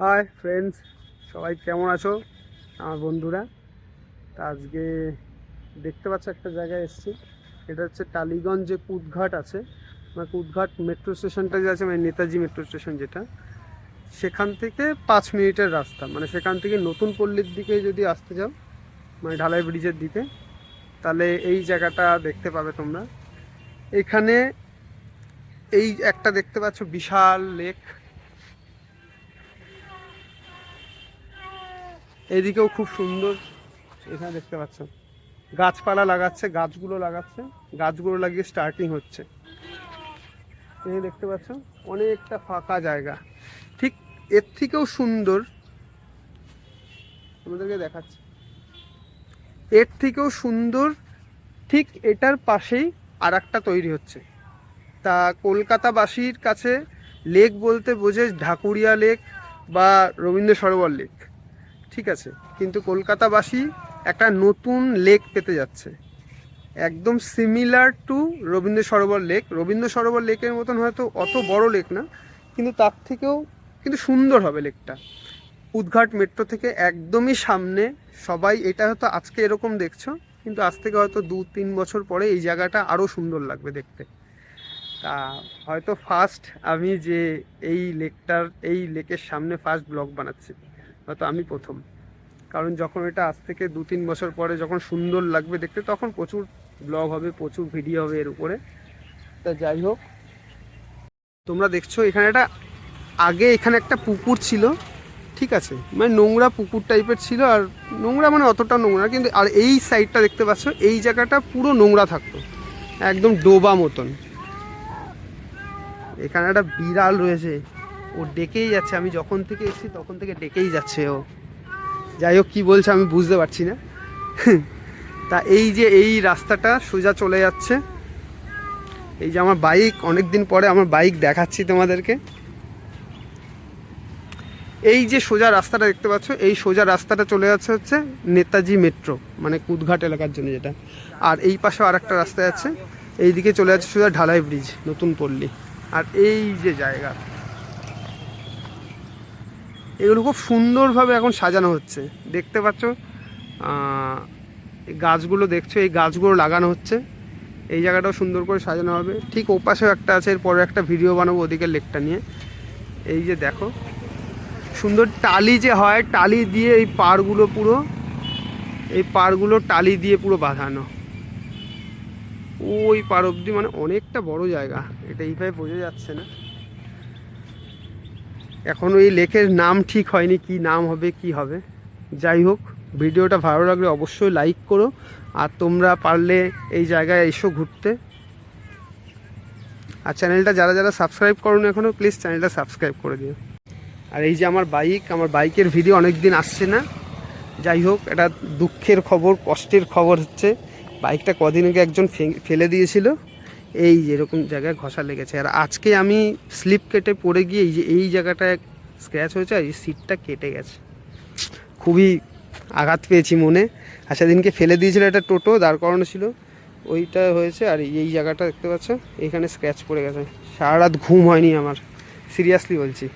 Hi friends সবাই কেমন আছো? আমার বন্ধুরা। তা আজকে দেখতে পাচ্ছ একটা জায়গায় এসেছি। এটা হচ্ছে টালিগঞ্জ যে কুদঘাট আছে। মানে কুদঘাট মেট্রো স্টেশনটা যে আছে মানে নেতাজি মেট্রো স্টেশন যেটা, সেখান থেকে পাঁচ মিনিটের রাস্তা। মানে সেখান থেকে নতুন পল্লীর দিকে যদি আসতে যাও মানে ঢালাই ব্রিজের দিকে, তাহলে এই জায়গাটা দেখতে পাবে তোমরা। এখানে এই একটা দেখতে পাচ্ছ বিশাল লেক এদিকেও খুব সুন্দর। এখানে দেখতে পাচ্ছেন গাছপালা লাগাচ্ছে, গাছগুলো লাগাচ্ছে। গাছগুলো লাগিয়ে স্টার্টিং হচ্ছে। এই দেখতে পাচ্ছ, অনেকটা ফাঁকা জায়গা। ঠিক এর থেকেও সুন্দর। তোমাদেরকে দেখাচ্ছি। এর থেকেও সুন্দর, ঠিক এটার পাশেই আর একটা তৈরি হচ্ছে। তা কলকাতাবাসীর কাছে লেক বলতে বোঝে ঢাকুরিয়া লেক বা রবীন্দ্র সরোবর লেক। ঠিক আছে, কিন্তু কলকাতাবাসী একটা নতুন লেক পেতে যাচ্ছে। একদম similar to Rabindra Sarobar lake Rabindra Sarobar লেকের মতন হয়তো অত বড় লেক না, কিন্তু তার থেকেও কিন্তু সুন্দর হবে লেকটা উদ্ঘাট মেট্রো থেকে একদমই সামনে। সবাই এটা হয়তো আজকে এরকম দেখছ, কিন্তু আজ থেকে হয়তো দু তিন বছর পরে এই জায়গাটা আরও সুন্দর লাগবে দেখতে। তা হয়তো ফার্স্ট আমি যে এই লেকটার এই লেকের সামনে ফার্স্ট ব্লগ বানাচ্ছি। হয়তো আমি প্রথম। কারণ যখন এটা আজ থেকে দু তিন বছর পরে যখন সুন্দর লাগবে দেখতে, তখন প্রচুর ব্লগ হবে, প্রচুর ভিডিও হবে এর উপরে। তা যাই হোক, তোমরা দেখছ এখানে একটা, আগে এখানে একটা পুকুর ছিল, ঠিক আছে? মানে নোংরা পুকুর টাইপের ছিল, আর নোংরা মানে অতটা নোংরা কিন্তু আর এই সাইডটা দেখতে পাচ্ছ, এই জায়গাটা পুরো নোংরা থাকতো, একদম ডোবা মতন। এখানে একটা বিড়াল রয়েছে ও ডেকেই যাচ্ছে, আমি যখন থেকে এসেছি তখন থেকে ডেকেই যাচ্ছে ও। যাই হোক, কী বলছে আমি বুঝতে পারছি না। তা এই যে এই রাস্তাটা সোজা চলে যাচ্ছে। এই যে আমার বাইক অনেক দিন পরে আমার বাইক দেখাচ্ছি তোমাদেরকে। এই যে সোজা রাস্তাটা দেখতে পাচ্ছ, এই সোজা রাস্তাটা চলে যাচ্ছে হচ্ছে নেতাজি মেট্রো মানে কুদঘাট এলাকার জন্য যেটা। আর এই পাশে আর একটা রাস্তা আছে, এইদিকে চলে যাচ্ছে সোজা ঢালাই ব্রিজ, নতুন পল্লী। আর এই যে জায়গা। এগুলো খুব সুন্দরভাবে এখন সাজানো হচ্ছে। দেখতে পাচ্ছ গাছগুলো দেখছ, এই গাছগুলো লাগানো হচ্ছে। এই জায়গাটাও সুন্দর করে সাজানো হবে। ঠিক ওপাশেও একটা আছে এরপরে একটা ভিডিও বানাবো ওদিকের লেকটা নিয়ে। এই যে দেখো, সুন্দর টালি যে হয়, টালি দিয়ে এই পাড়গুলো পুরো, এই পাড়গুলো টালি দিয়ে পুরো বাঁধানো। ওই পার অবধি মানে অনেকটা বড় জায়গা। এটা এইভাবে বোঝা যাচ্ছে না। এখনও এই লেকের নাম ঠিক হয়নি, কি নাম হবে, কি হবে। যাই হোক, ভিডিওটা ভালো লাগলে অবশ্যই লাইক করো, আর তোমরা পারলে এই জায়গায় এসো ঘুরতে। আর চ্যানেলটা যারা যারা সাবস্ক্রাইব করো না এখনও প্লিজ চ্যানেলটা সাবস্ক্রাইব করে দিও। আর এই যে আমার বাইক আমার বাইকের ভিডিও অনেক দিন আসছে না। যাই হোক, এটা দুঃখের খবর, কষ্টের খবর হচ্ছে বাইকটা কদিন আগে একজন ফেলে দিয়েছিল। এই যেরকম জায়গায় ঘষা লেগেছে। আর আজকে আমি স্লিপ কেটে পড়ে গিয়ে এই যে এই জায়গাটায় স্ক্র্যাচ হয়েছে, আর এই সিটটা কেটে গেছে। খুবই আঘাত পেয়েছি মনে। আর সেদিনকে ফেলে দিয়েছিল একটা টোটো, দাঁড় করানো ছিল। ওইটা হয়েছে, আর এই জায়গাটা দেখতে পাচ্ছ, এখানে স্ক্র্যাচ পড়ে গেছে। সারা রাত ঘুম হয়নি আমার। সিরিয়াসলি বলছি।